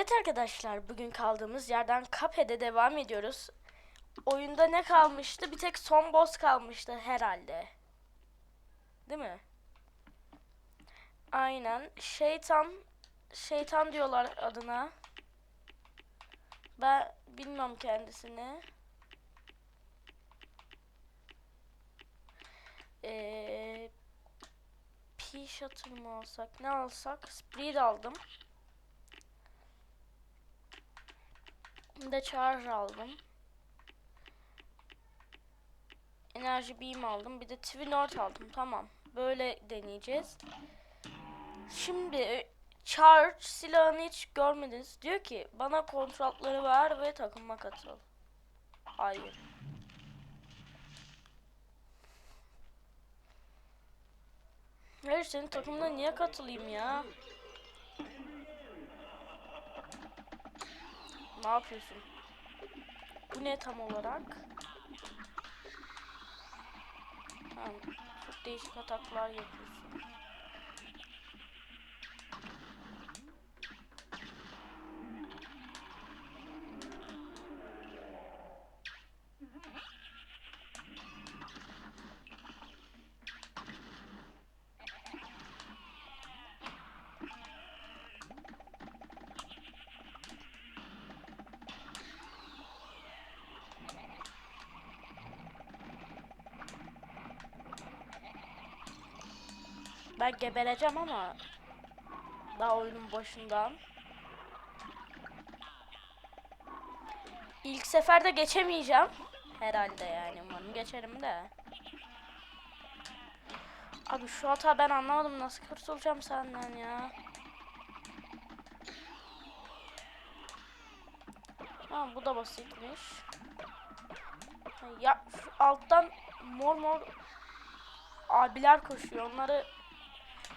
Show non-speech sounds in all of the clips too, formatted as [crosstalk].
Evet arkadaşlar bugün kaldığımız yerden Cuphead'e devam ediyoruz. Oyunda ne kalmıştı? Bir tek son boss kalmıştı herhalde. Değil mi? Aynen. Şeytan şeytan diyorlar adına. Ben bilmiyorum kendisini. Ee, P shuttle mı alsak? Ne alsak? Speed aldım. Bir de charge aldım. Enerji beam aldım. Bir de twin orb aldım. Tamam. Böyle deneyeceğiz. Şimdi e, charge silahını hiç görmediniz. Diyor ki bana kontratları ver ve takıma katıl. Hayır. Hayır senin takımına niye katılayım ya? Ne yapıyorsun? Bu ne tam olarak? Tamam. Çok değişik ataklar yapıyorsun. Ben gebereceğim ama daha oyunun başından. İlk seferde geçemeyeceğim. Herhalde yani umarım geçerim de. Abi şu hata ben anlamadım nasıl kurtulacağım senden ya. Tamam bu da basitmiş. Ya şu alttan mor mor abiler koşuyor. Onları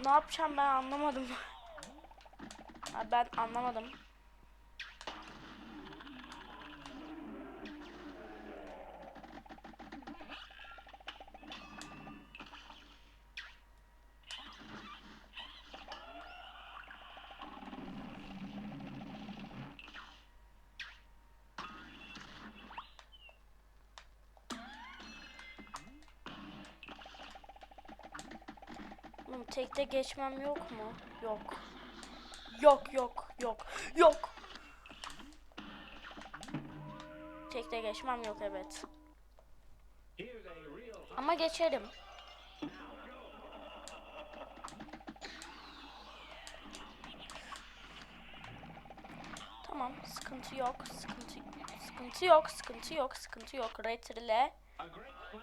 ne yapacağım ben anlamadım. [laughs] Ben anlamadım. Oğlum tekte geçmem yok mu? Yok. Yok yok yok yok. Tekte geçmem yok evet. Ama geçerim. Tamam sıkıntı yok sıkıntı sıkıntı yok sıkıntı yok sıkıntı yok retrile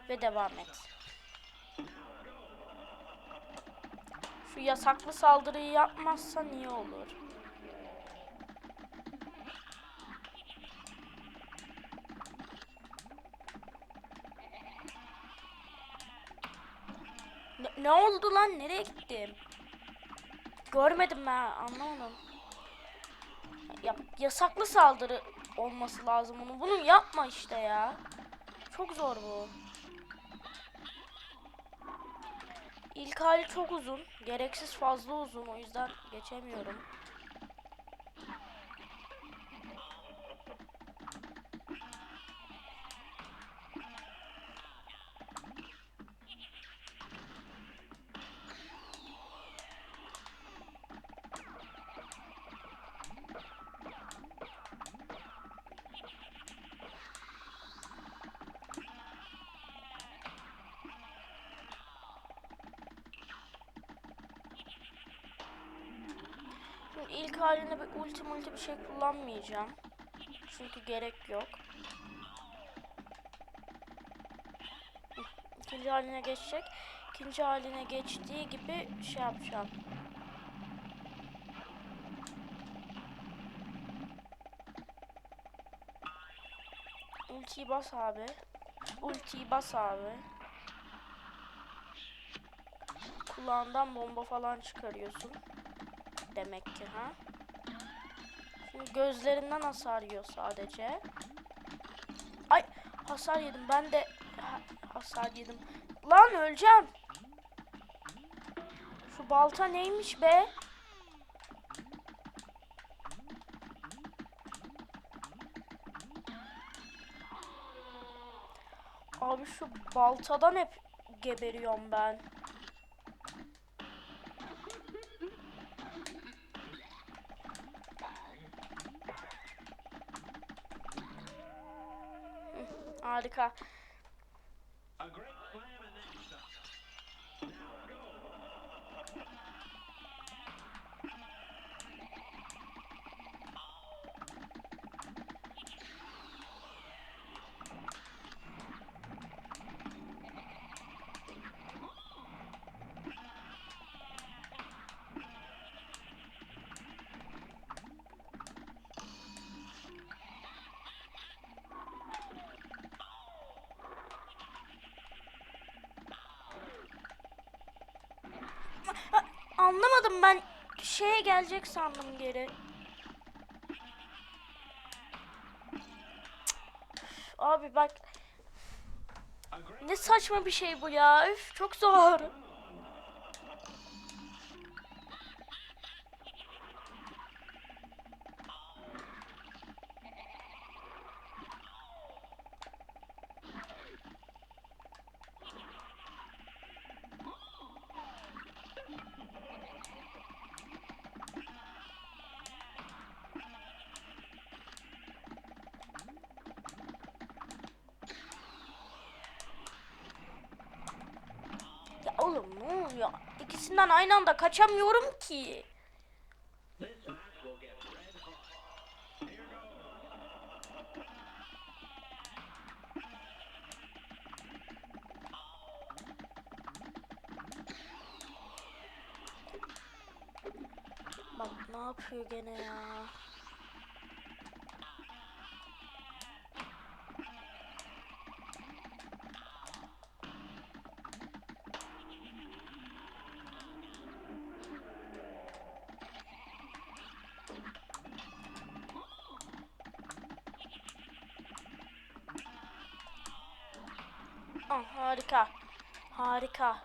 ve devam et. Şu yasaklı saldırıyı yapmazsa niye olur? Ne, oldu lan? Nereye gittim? Görmedim ben. Anlamadım. Ya, yasaklı saldırı olması lazım bunun. Bunu yapma işte ya. Çok zor bu. İlk hali çok uzun. Gereksiz fazla uzun. O yüzden geçemiyorum. İlk haline bir ulti multi bir şey kullanmayacağım. Çünkü gerek yok. İkinci haline geçecek. İkinci haline geçtiği gibi şey yapacağım. Ultiyi bas abi. Ultiyi bas abi. Kulağından bomba falan çıkarıyorsun demek ki ha. Şimdi gözlerinden hasar yiyor sadece. Ay hasar yedim ben de hasar yedim. Lan öleceğim. Şu balta neymiş be? Abi şu baltadan hep geberiyorum ben. Harika. Anlamadım ben şeye gelecek sandım geri. Abi bak ne saçma bir şey bu ya. Üf çok zor. Ya oğlum ne oluyor? İkisinden aynı anda kaçamıyorum ki. Bak ne yapıyor gene ya. Ah, harika. Harika.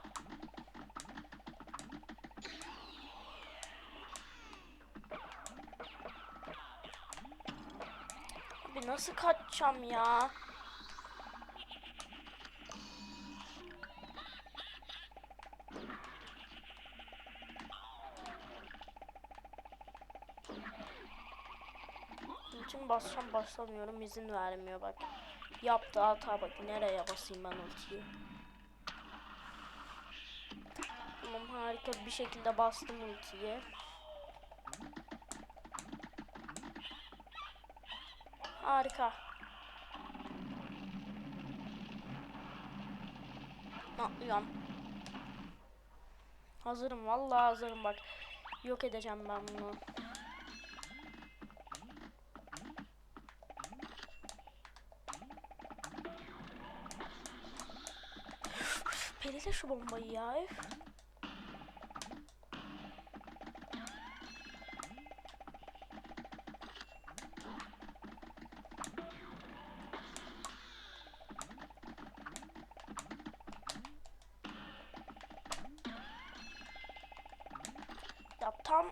Abi nasıl kaçacağım ya? Ultimi basacağım basamıyorum izin vermiyor bak. Yaptı hata bak nereye basayım ben ultiyi. Tamam harika bir şekilde bastım ultiyi. Harika. Atlıyorum. Hazırım vallahi hazırım bak. Yok edeceğim ben bunu. Pelile şu bombayı ya. üf. Ya tam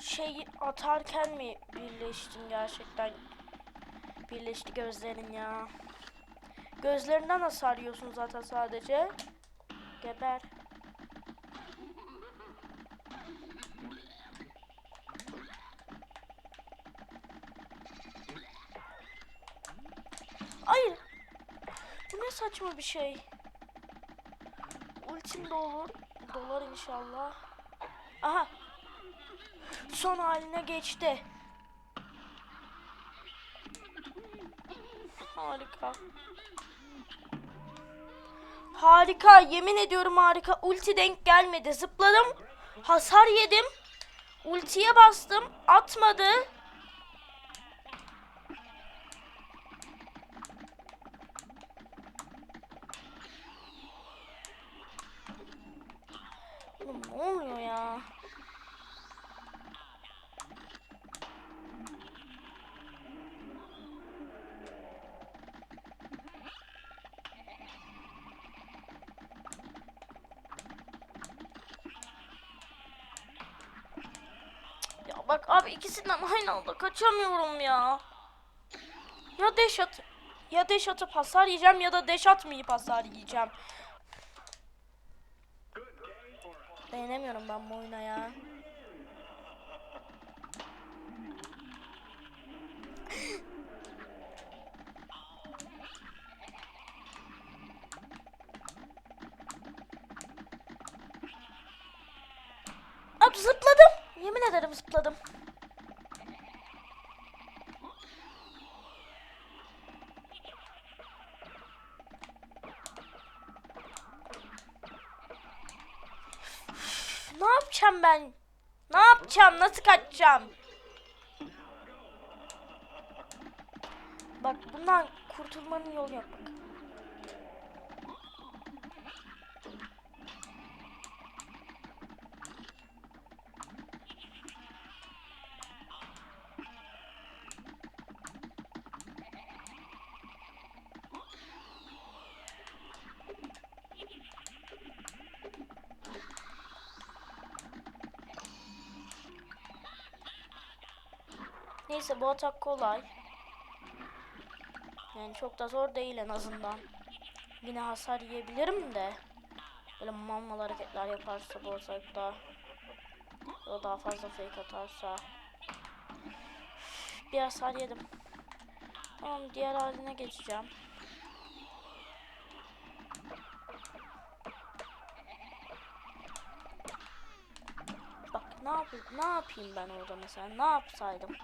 şey atarken mi birleştin gerçekten? Birleşti gözlerin ya. Gözlerinden hasar yiyorsun zaten sadece. Geber. Hayır. Bu ne saçma bir şey. Ultim de olur. Dolar inşallah. Aha. Son haline geçti. Harika. Harika. Yemin ediyorum harika. Ulti denk gelmedi. Zıpladım. Hasar yedim. Ultiye bastım. Atmadı. Oğlum ne oluyor ya? Ya bak abi ikisinden aynı anda kaçamıyorum ya. Ya deş at ya deş atıp hasar yiyeceğim ya da deş atmayıp hasar yiyeceğim. Dayanamıyorum ben bu oyuna ya. Abi zıpladım. Yemin ederim zıpladım. Ne yapacağım ben? Ne yapacağım? Nasıl kaçacağım? Bak bundan kurtulmanın yolu yok bak. Neyse bu atak kolay. Yani çok da zor değil en azından. Yine hasar yiyebilirim de. Böyle mal mal hareketler yaparsa bu atakta. Da daha fazla fake atarsa. Bir hasar yedim. Tamam diğer haline geçeceğim. Bak ne yapayım, ne yapayım ben orada mesela? Ne yapsaydım?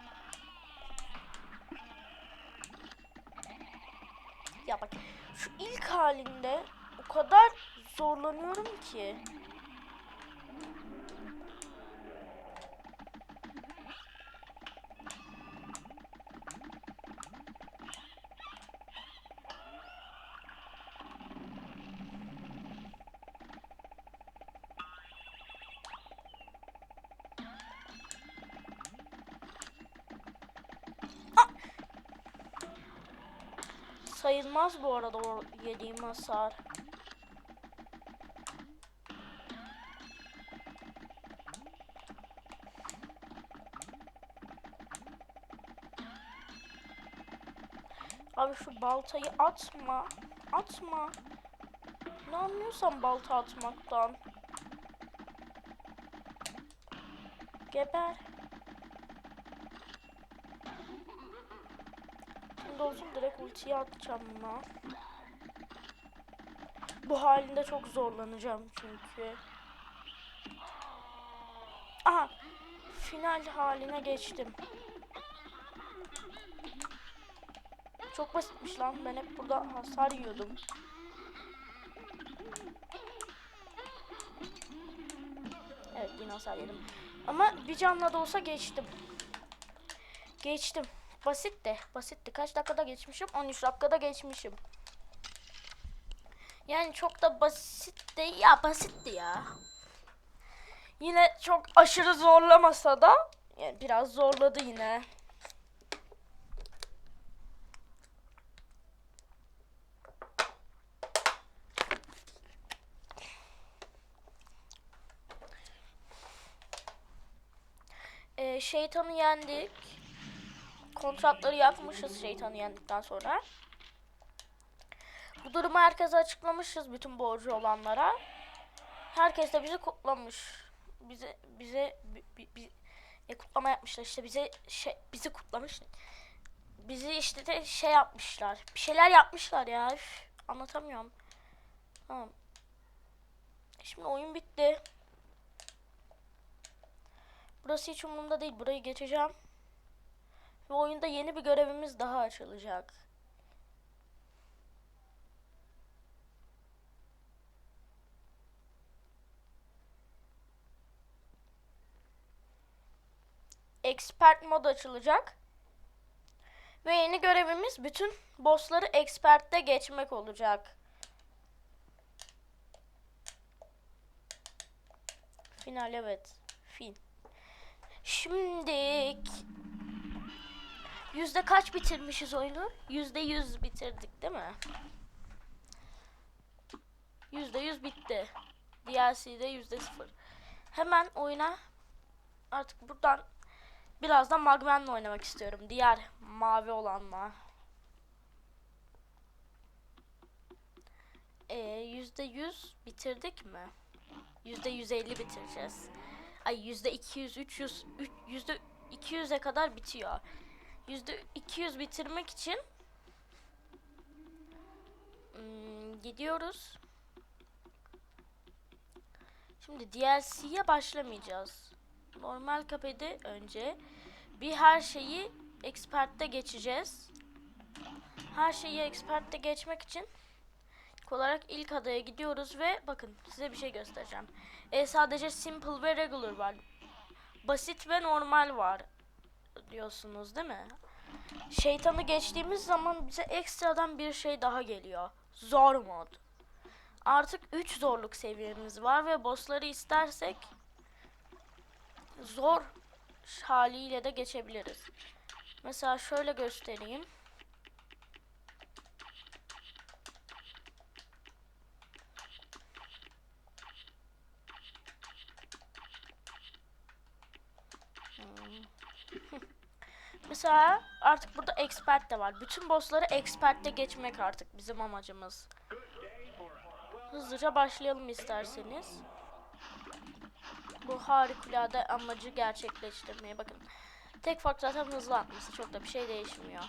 Ya bak şu ilk halinde o kadar zorlanıyorum ki. Sayılmaz bu arada o yediğim hasar. Abi şu baltayı atma. Atma. Ne anlıyorsan balta atmaktan. Geber. Şimdi olsun direkt ultiyi atacağım buna. Bu halinde çok zorlanacağım çünkü. Aha. Final haline geçtim. Çok basitmiş lan. Ben hep burada hasar yiyordum. Evet yine hasar yedim. Ama bir canla da olsa geçtim. Geçtim. Basit de. Basitti. Kaç dakikada geçmişim? 13 dakikada geçmişim. Yani çok da basit de ya basitti ya. Yine çok aşırı zorlamasa da yani biraz zorladı yine. Ee, şeytanı yendik. Kontratları yakmışız şeytanı yendikten sonra. Bu durumu herkese açıklamışız bütün borcu olanlara. Herkes de bizi kutlamış. Bize bize bi, bi, bi- kutlama yapmışlar işte bize şey bizi kutlamış. Bizi işte de şey yapmışlar. Bir şeyler yapmışlar ya. Üf, anlatamıyorum. Tamam. Şimdi oyun bitti. Burası hiç umurumda değil. Burayı geçeceğim. Ve oyunda yeni bir görevimiz daha açılacak. Expert mod açılacak. Ve yeni görevimiz bütün bossları expert'te geçmek olacak. Final evet. Fin. Şimdik Yüzde kaç bitirmişiz oyunu? Yüzde yüz bitirdik değil mi? Yüzde yüz bitti. DLC'de yüzde sıfır. Hemen oyuna artık buradan birazdan Magman'la oynamak istiyorum. Diğer mavi olanla. Ee, yüzde yüz bitirdik mi? Yüzde yüz elli bitireceğiz. Ay yüzde iki yüz, üç yüz, yüzde iki yüze kadar bitiyor. Yüzde iki yüz bitirmek için hmm, gidiyoruz. Şimdi DLC'ye başlamayacağız. Normal kafede önce bir her şeyi expert'te geçeceğiz. Her şeyi expert'te geçmek için olarak ilk adaya gidiyoruz ve bakın size bir şey göstereceğim. E, sadece simple ve regular var. Basit ve normal var diyorsunuz değil mi? Şeytanı geçtiğimiz zaman bize ekstradan bir şey daha geliyor. Zor mod. Artık 3 zorluk seviyemiz var ve bossları istersek zor haliyle de geçebiliriz. Mesela şöyle göstereyim. Hmm. Mesela artık burada expert de var. Bütün bossları expert'te geçmek artık bizim amacımız. Hızlıca başlayalım isterseniz. Bu harikulade amacı gerçekleştirmeye bakın. Tek fark zaten hızlı atması. Çok da bir şey değişmiyor.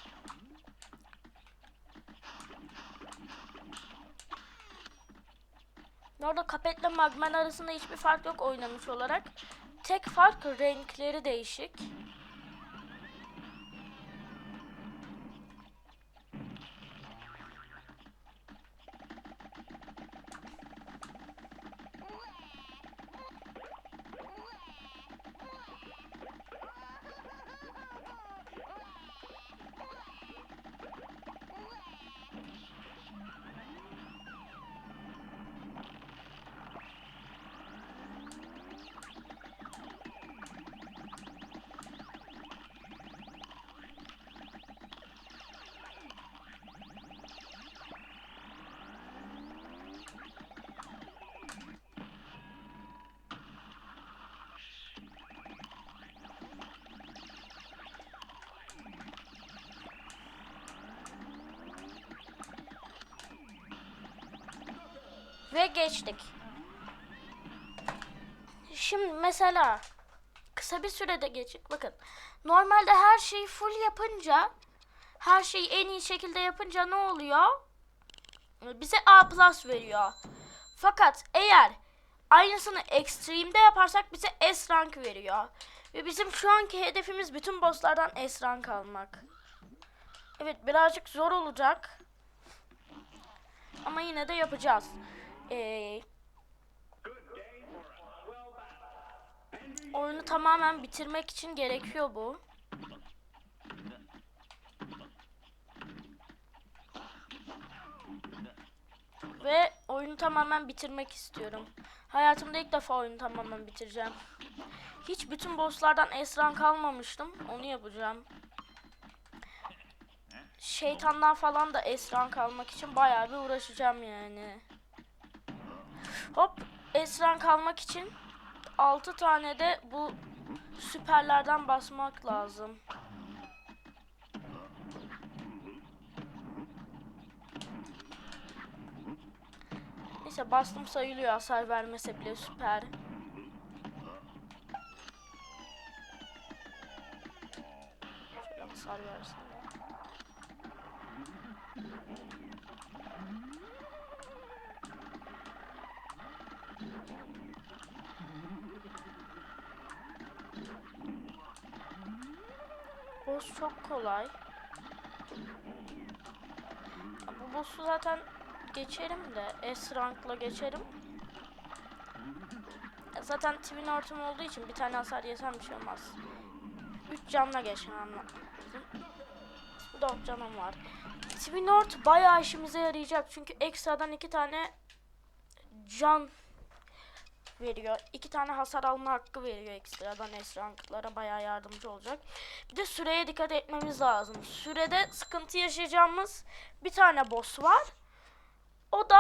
Orada kapetle magmen arasında hiçbir fark yok oynamış olarak. Tek fark renkleri değişik. Ve geçtik. Şimdi mesela kısa bir sürede geçik. Bakın normalde her şeyi full yapınca her şeyi en iyi şekilde yapınca ne oluyor? Bize A plus veriyor. Fakat eğer aynısını extreme'de yaparsak bize S rank veriyor. Ve bizim şu anki hedefimiz bütün bosslardan S rank almak. Evet birazcık zor olacak. Ama yine de yapacağız. Ee, oyunu tamamen bitirmek için gerekiyor bu. Ve oyunu tamamen bitirmek istiyorum. Hayatımda ilk defa oyunu tamamen bitireceğim. Hiç bütün bosslardan esran kalmamıştım. Onu yapacağım. Şeytandan falan da esran kalmak için bayağı bir uğraşacağım yani. Hop esran kalmak için 6 tane de bu süperlerden basmak lazım. Neyse bastım sayılıyor hasar vermese bile süper. Şöyle hasar versin. Boss çok kolay. Bu boss'u zaten geçerim de S rankla geçerim. Zaten twin ortam olduğu için bir tane hasar yesem bir şey olmaz. 3 canla geçmem lazım. 4 canım var. Twin Ort bayağı işimize yarayacak çünkü ekstradan iki tane can veriyor. İki tane hasar alma hakkı veriyor ekstradan S ranklara bayağı yardımcı olacak. Bir de süreye dikkat etmemiz lazım. Sürede sıkıntı yaşayacağımız bir tane boss var. O da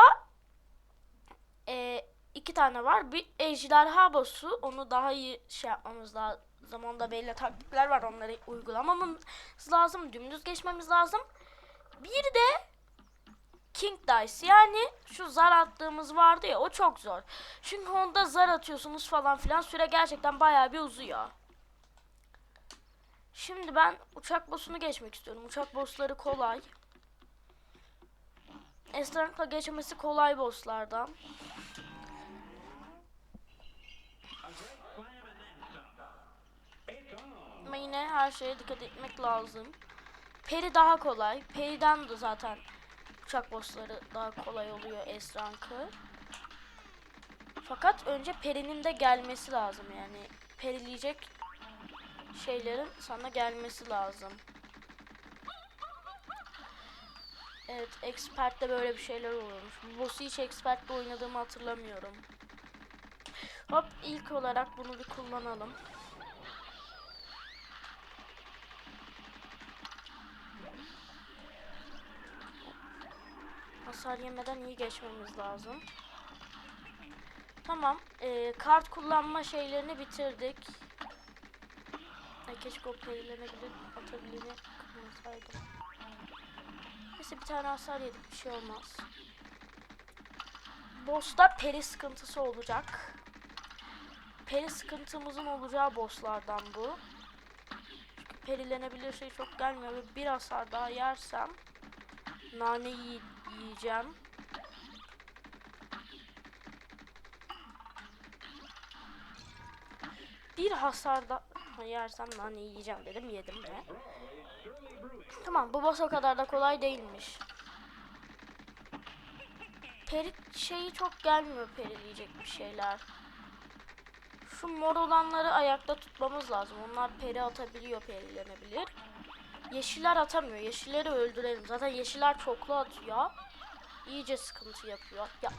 e, iki tane var. Bir ejderha boss'u. Onu daha iyi şey yapmamız lazım. Onda belli taktikler var. Onları uygulamamız lazım. Dümdüz geçmemiz lazım. Bir de King Dice yani şu zar attığımız vardı ya o çok zor. Çünkü onda zar atıyorsunuz falan filan süre gerçekten bayağı bir uzuyor. Şimdi ben uçak boss'unu geçmek istiyorum. Uçak boss'ları kolay. Esrank'la geçmesi kolay boss'lardan. Ama yine her şeye dikkat etmek lazım. Peri daha kolay. Peri'den de zaten uçak bossları daha kolay oluyor S rankı. Fakat önce Peri'nin de gelmesi lazım yani. Perileyecek şeylerin sana gelmesi lazım. Evet, Expert'te böyle bir şeyler oluyormuş. Bu boss'u hiç Expert'te oynadığımı hatırlamıyorum. Hop, ilk olarak bunu bir kullanalım. Hasar yemeden iyi geçmemiz lazım. Tamam. eee, kart kullanma şeylerini bitirdik. Ay keşke o perilenebilir atabileni kırmasaydım. Neyse bir tane hasar yedik bir şey olmaz. Boss'ta peri sıkıntısı olacak. Peri sıkıntımızın olacağı bosslardan bu. Çünkü perilenebilir şey çok gelmiyor ve bir hasar daha yersem nane yi- yiyeceğim. Bir hasar da yersem nane yiyeceğim dedim yedim de. Tamam bu boss o kadar da kolay değilmiş. Peri şeyi çok gelmiyor perileyecek bir şeyler. Şu mor olanları ayakta tutmamız lazım. Onlar peri atabiliyor, perilenebilir. Yeşiller atamıyor. Yeşilleri öldürelim. Zaten yeşiller çoklu atıyor. İyice sıkıntı yapıyor. Ya.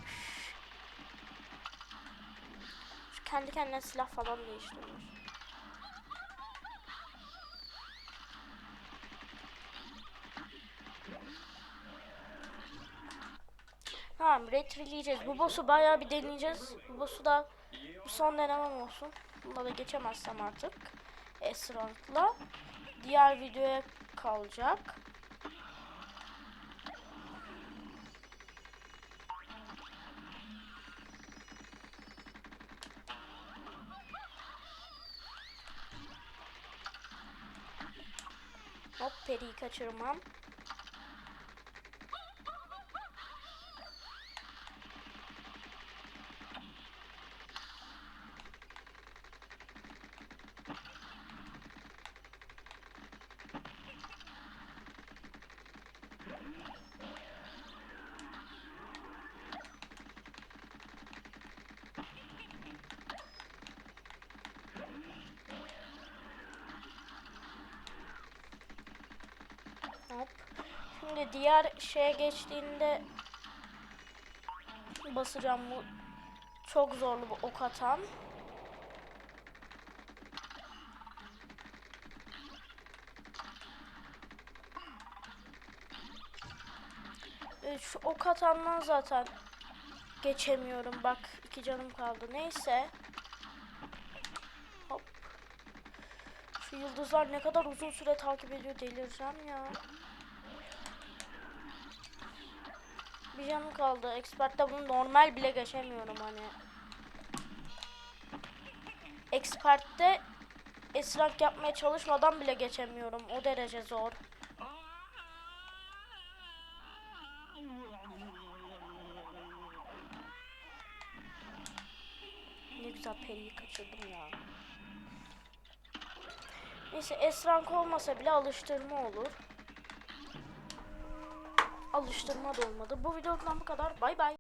Şu kendi kendine silah falan değiştirmiş. Tamam retreleyeceğiz. Bu boss'u bayağı bir deneyeceğiz. Bu boss'u da bu son denemem olsun. Bunda da geçemezsem artık. Esrant'la. Diğer videoya kalacak. Hop periyi kaçırmam. Hop. Şimdi diğer şeye geçtiğinde basacağım bu çok zorlu bu ok atan. Evet, şu ok atandan zaten geçemiyorum. Bak iki canım kaldı. Neyse. Hop. Şu yıldızlar ne kadar uzun süre takip ediyor delireceğim ya. Bir canım kaldı. Expert'te bunu normal bile geçemiyorum hani. Expert'te esrak yapmaya çalışmadan bile geçemiyorum. O derece zor. Ne güzel periyi kaçırdım ya. Neyse S rank olmasa bile alıştırma olur. Alıştırma da olmadı. Bu videodan bu kadar. Bay bay.